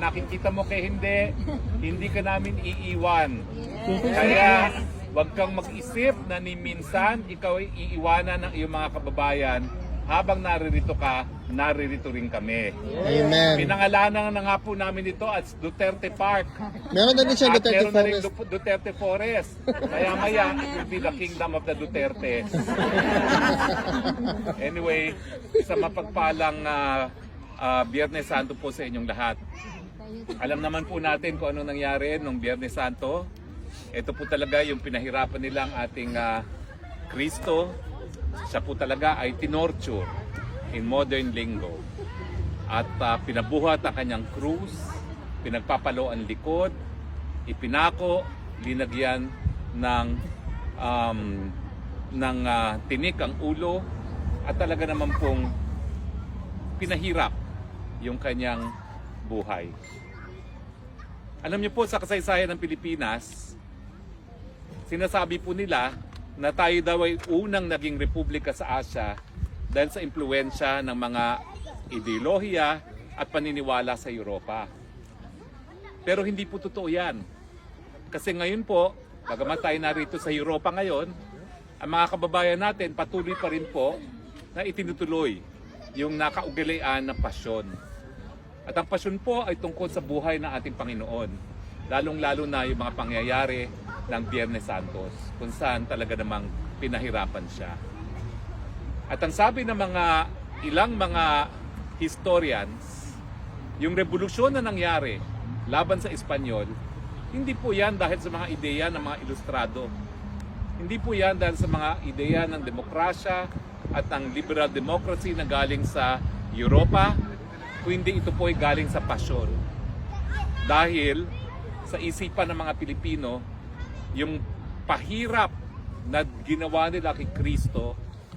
nakikita mo kay hindi, hindi ka namin iiwan. Kaya wag kang mag-isip na ni minsan ikaw ay iiwanan ng iyong mga kababayan habang naririto ka, naririto rin kami. Amen. Pinangalanan na nga po namin ito at Duterte Park. Meron na din siyang Duterte meron na rin Forest. Du- Duterte Forest. Maya maya, it will be the kingdom of the Duterte. anyway, sa mapagpalang ah, ah, Biyernes Santo po sa inyong lahat. Alam naman po natin kung ano nangyari nung Biyernes Santo. Ito po talaga yung pinahirapan nilang ating ah, Kristo. Siya po talaga ay tinorture in modern lingo. At ah, pinabuhat ang kanyang krus, pinagpapalo ang likod, ipinako, linagyan ng um, ng ah, tinik ang ulo at talaga naman pong pinahirap yung kanyang buhay. Alam niyo po sa kasaysayan ng Pilipinas, sinasabi po nila na tayo daw ay unang naging republika sa Asya dahil sa impluensya ng mga ideolohiya at paniniwala sa Europa. Pero hindi po totoo yan. Kasi ngayon po, bagamat tayo narito sa Europa ngayon, ang mga kababayan natin patuloy pa rin po na itinutuloy yung nakaugalian ng pasyon. At ang pasyon po ay tungkol sa buhay ng ating Panginoon. Lalong-lalo na yung mga pangyayari ng Biyernes Santos, kung saan talaga namang pinahirapan siya. At ang sabi ng mga ilang mga historians, yung revolusyon na nangyari laban sa Espanyol, hindi po yan dahil sa mga ideya ng mga ilustrado. Hindi po yan dahil sa mga ideya ng demokrasya at ng liberal democracy na galing sa Europa, kundi ito po ay galing sa pasyon. Dahil sa isipan ng mga Pilipino, yung pahirap na ginawa nila kay Kristo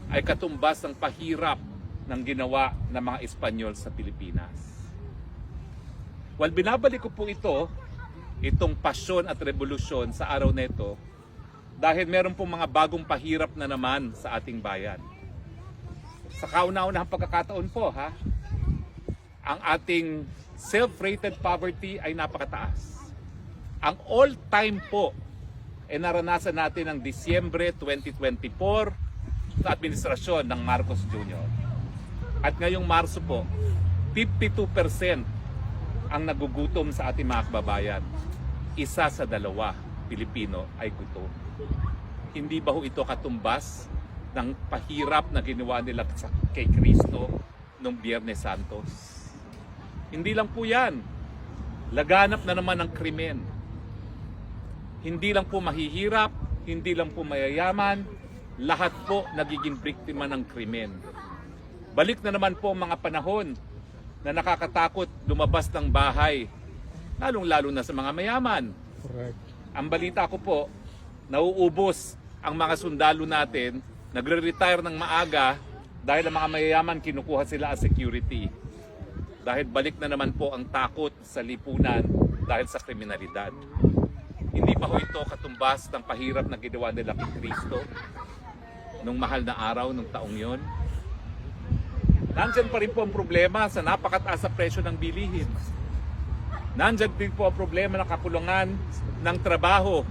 ay katumbas ng pahirap ng ginawa ng mga Espanyol sa Pilipinas. Well, binabalik ko po ito, itong pasyon at revolusyon sa araw na ito, dahil meron pong mga bagong pahirap na naman sa ating bayan. Sa kauna-unahang pagkakataon po, ha, ang ating self-rated poverty ay napakataas. Ang all-time po ay naranasan natin ng Disyembre 2024 sa administrasyon ng Marcos Jr. At ngayong Marso po, 52% ang nagugutom sa ating mga kababayan. Isa sa dalawa Pilipino ay gutom. Hindi ba ho ito katumbas ng pahirap na ginawa nila kay Kristo nung Biyernes Santos? Hindi lang po yan. Laganap na naman ng krimen. Hindi lang po mahihirap, hindi lang po mayayaman, lahat po nagiging biktima ng krimen. Balik na naman po ang mga panahon na nakakatakot lumabas ng bahay, lalong-lalo na sa mga mayaman. Correct. Ang balita ko po, nauubos ang mga sundalo natin, nagre-retire ng maaga dahil ang mga mayayaman kinukuha sila as security. Dahil balik na naman po ang takot sa lipunan dahil sa kriminalidad. Hindi pa ho ito katumbas ng pahirap na ginawa nila kay Kristo nung mahal na araw nung taong yon. Nandyan pa rin po ang problema sa napakataas sa presyo ng bilihin. Nandyan din po ang problema ng kakulangan ng trabaho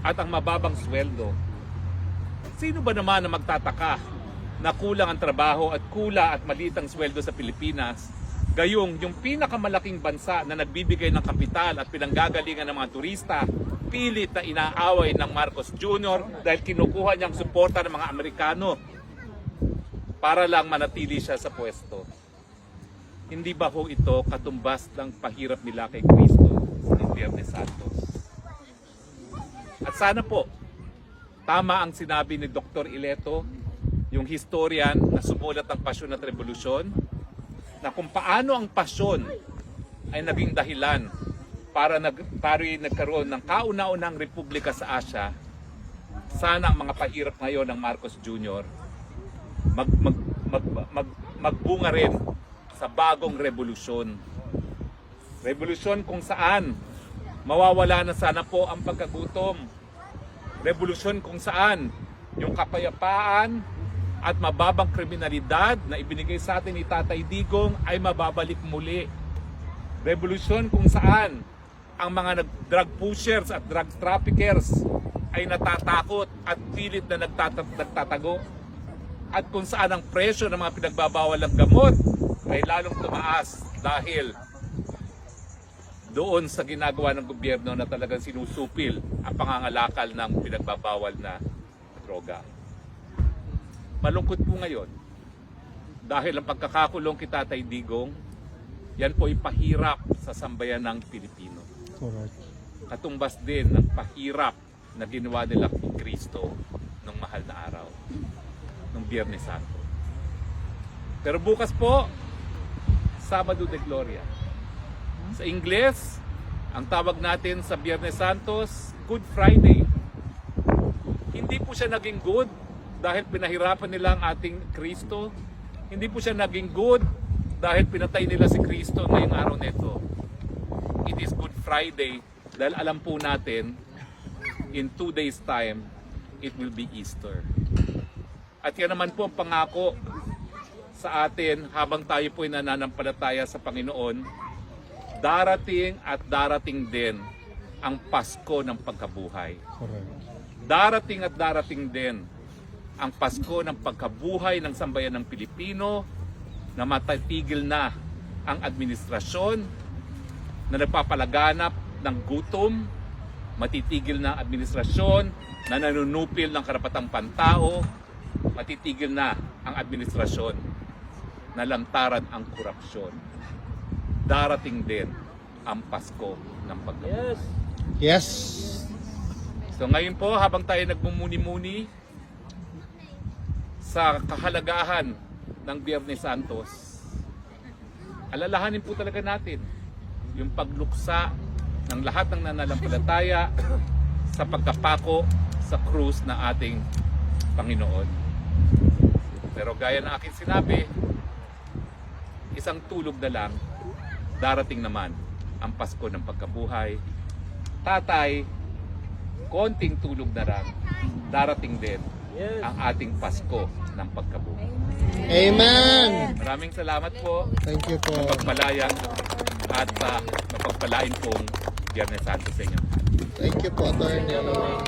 at ang mababang sweldo. Sino ba naman na magtataka na kulang ang trabaho at kula at maliit ang sweldo sa Pilipinas? Gayong yung pinakamalaking bansa na nagbibigay ng kapital at pinanggagalingan ng mga turista, pilit na inaaway ng Marcos Jr. dahil kinukuha niyang suporta ng mga Amerikano para lang manatili siya sa pwesto. Hindi ba ho ito katumbas ng pahirap nila kay Kristo ng Biyernes Santos? At sana po, tama ang sinabi ni Dr. Ileto, yung historian na sumulat ng Pasyon at Revolusyon, na kung paano ang pasyon ay naging dahilan para nag, tayo'y nagkaroon ng kauna-unang republika sa Asya, sana ang mga pahirap ngayon ng Marcos Jr. mag, mag, mag, mag, magbunga rin sa bagong revolusyon. Revolusyon kung saan mawawala na sana po ang pagkagutom. Revolusyon kung saan yung kapayapaan at mababang kriminalidad na ibinigay sa atin ni Tatay Digong ay mababalik muli. Revolusyon kung saan ang mga drug pushers at drug traffickers ay natatakot at pilit na nagtata- nagtatago. At kung saan ang presyo ng mga pinagbabawal ng gamot ay lalong tumaas dahil doon sa ginagawa ng gobyerno na talagang sinusupil ang pangangalakal ng pinagbabawal na droga. Malungkot po ngayon dahil ang pagkakakulong kita Tatay Digong, yan po ay pahirap sa sambayan ng Pilipino. Correct. Katumbas din ng pahirap na ginawa nila kay Kristo nung mahal na araw, nung Biyernes Santo. Pero bukas po, Sabado de Gloria. Sa Ingles, ang tawag natin sa Biyernes Santos, Good Friday. Hindi po siya naging good dahil pinahirapan nila ang ating Kristo. Hindi po siya naging good dahil pinatay nila si Kristo ngayong araw nito. It is Good Friday dahil alam po natin in two days time it will be Easter. At yan naman po ang pangako sa atin habang tayo po ay nananampalataya sa Panginoon, darating at darating din ang Pasko ng pagkabuhay. Darating at darating din ang Pasko ng pagkabuhay ng sambayan ng Pilipino na matatigil na ang administrasyon na nagpapalaganap ng gutom, matitigil na ang administrasyon na nanunupil ng karapatang pantao, matitigil na ang administrasyon na lantaran ang korupsyon. Darating din ang Pasko ng pagkabuhay. Yes. So ngayon po, habang tayo nagmumuni-muni sa kahalagahan ng Biyernes Santos, alalahanin po talaga natin yung pagluksa ng lahat ng nananampalataya sa pagkapako sa krus na ating Panginoon. Pero gaya ng aking sinabi, isang tulog na lang, darating naman ang Pasko ng pagkabuhay. Tatay, konting tulog na lang, darating din ang ating Pasko ng pagkabuhay. Amen. Maraming salamat po, Thank you po. pagpalayang at uh, mapagpalain pong Biyernes Santo sa inyo. Thank you po, Attorney.